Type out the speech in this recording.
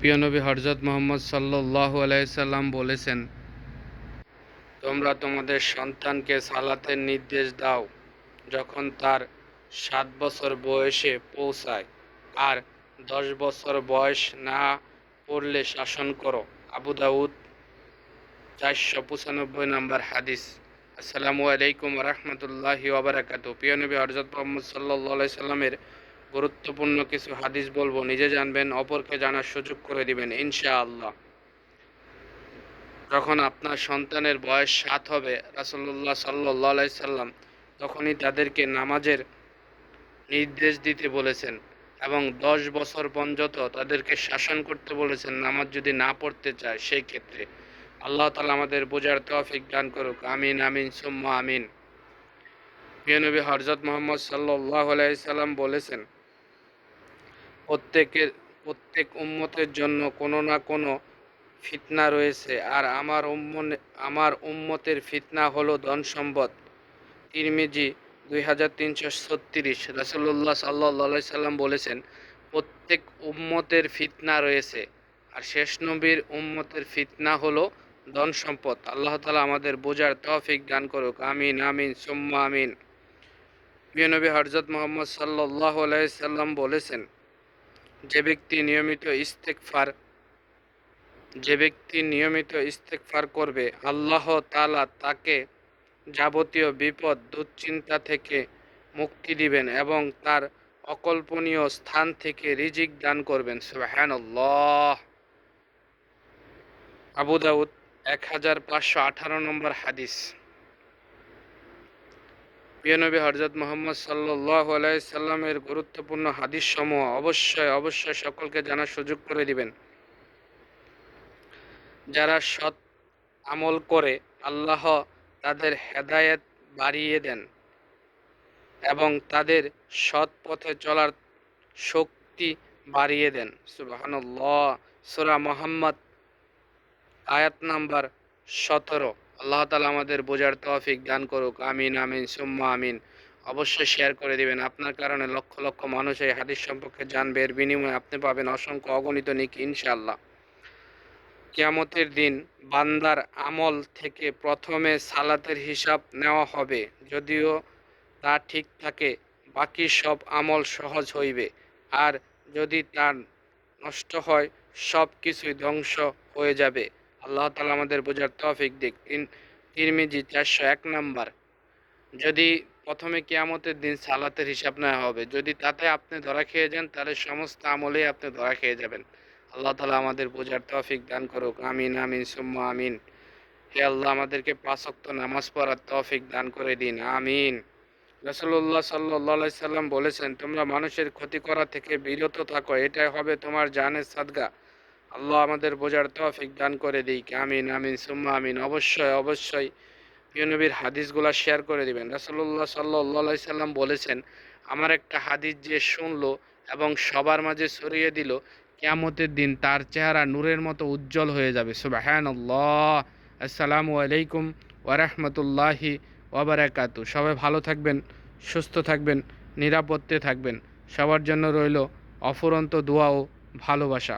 প্রিয় নবী হরজত মোহাম্মদ সাল্লাহ আলাইসাল্লাম বলেছেন, তোমরা তোমাদের সন্তানকে সালাতের নির্দেশ দাও যখন তার সাত বছর বয়সে পৌঁছায় আর দশ বছর বয়স না পড়লে শাসন করো। আবু দাউদ, চারশো পঁচানব্বই নম্বর হাদিস। আসসালামু আলাইকুম রহমতুল্লাহি ওবরাকাত প্রিয় নবী হরজত মোহাম্মদ সাল্লাহ সাল্লামের গুরুত্বপূর্ণ কিছু হাদিস বলব। নিজে জানবেন, অপরকে জানার সুযোগ করে দিবেন, ইনশাআল্লাহ। যখন আপনার সন্তানের বয়স সাত হবে রাসল্লাহ সাল্লাহ সাল্লাম তখনই তাদেরকে নামাজের নির্দেশ দিতে বলেছেন এবং দশ বছর পর্যন্ত তাদেরকে শাসন করতে বলেছেন নামাজ যদি না পড়তে চায় সেই ক্ষেত্রে। আল্লাহ তালা আমাদের বোঝার তৌফিক দান করুক। আমিন আমিন, সুম্মা, আমিন। প্রিয়নবী হরজত মোহাম্মদ সাল্লাহ সাল্লাম বলেছেন প্রত্যেকের, প্রত্যেক উম্মতের জন্য কোনো না কোনো ফিতনা রয়েছে। আর আমার উম্মন, আমার উম্মতের ফিতনা হলো ধন সম্পদ। তিরমিজি দুই হাজার তিনশো ছত্রিশ রাসল্লাহ সাল্লা সাল্লাম বলেছেন, প্রত্যেক উম্মতের ফিতনা রয়েছে। আর শেষ নবীর উম্মতের ফিতনা হলো ধন সম্পদ। আল্লাহ তালা আমাদের বোঝার তৌফিক দান করুক। আমিন আমিন, সুম্মা আমিন। প্রিয় নবী হরজত মোহাম্মদ সাল্লাহ সাল্লাম বলেছেন যে ব্যক্তি নিয়মিত ইস্তেকফার যে ব্যক্তি নিয়মিত ইস্তেকফার করবে, আল্লাহ তালা তাকে যাবতীয় বিপদ, দুশ্চিন্তা থেকে মুক্তি দিবেন এবং তার অকল্পনীয় স্থান থেকে রিজিক দান করবেন। সুবাহান আবু দাউদ, এক হাজার পাঁচশো আঠারো নম্বর হাদিস। প্রিয়নবী হরজত মোহাম্মদ সাল্লাহ সাল্লামের গুরুত্বপূর্ণ হাদিস সমূহ অবশ্যই অবশ্যই সকলকে জানার সুযোগ করে দিবেন। যারা সৎ আমল করে, আল্লাহ তাদের হেদায়েত বাড়িয়ে দেন এবং তাদের সৎ পথে চলার শক্তি বাড়িয়ে দেন। সুবাহানুল্লাহ। সুরা মোহাম্মদ, আয়াত নাম্বার সতেরো। আল্লাহ তালা আমাদের বোঝার তৌফিক দান করুক। আমিন আমিন, সুম্মা, আমিন। অবশ্যই শেয়ার করে দিবেন। আপনার কারণে লক্ষ লক্ষ মানুষ এই হাদিস সম্পর্কে জানবে। এর বিনিময়ে আপনি পাবেন অসংখ্য অগণিত নিক ইনশাআল্লাহ। কিয়ামতের দিন বান্দার আমল থেকে প্রথমে সালাতের হিসাব নেওয়া হবে। যদিও তা ঠিক থাকে, বাকি সব আমল সহজ হইবে। আর যদি তা নষ্ট হয়, সব কিছুই ধ্বংস হয়ে যাবে। আল্লাহ তালা আমাদের বোঝার তফিক দিক। তিন, তিরমিজি চারশো এক নাম্বার। যদি প্রথমে কেয়ামতের দিন সালাতের হিসাব নেওয়া হবে, যদি তাতে আপনি ধরা খেয়ে যান, তাহলে সমস্ত আমলেই আপনি ধরা খেয়ে যাবেন। আল্লাহ তালা আমাদের বোঝার তফিক দান করুক। আমিন আমিন, সুম্মা, আমিন। হে আল্লাহ, আমাদেরকে পাঁচক্ত নামাজ পড়ার তফিক দান করে দিন। আমিন। রসল্লাহ সাল্লাহ সাল্লাম বলেছেন, তোমরা মানুষের ক্ষতি করা থেকে বিরত থাকো, এটাই হবে তোমার জানের সাদগা। আল্লাহ আমাদের বোঝার তৌফিক দান করে দিই আমিন আমিন, সুম্মা, আমিন। অবশ্যই অবশ্যই প্রিয়নবীর হাদিসগুলো শেয়ার করে দিবেন। রাসল্লাহ সাল্লাহ সাল্লাম বলেছেন, আমার একটা হাদিস যে শুনলো এবং সবার মাঝে ছড়িয়ে দিল, কেয়ামতের দিন তার চেহারা নূরের মতো উজ্জ্বল হয়ে যাবে। সুবাহান আল্লাহ আসসালামু আলাইকুম ওরহমতুল্লাহি ওবরাকাতু সবাই ভালো থাকবেন, সুস্থ থাকবেন, নিরাপত্তে থাকবেন। সবার জন্য রইল অফুরন্ত দোয়া ও ভালোবাসা।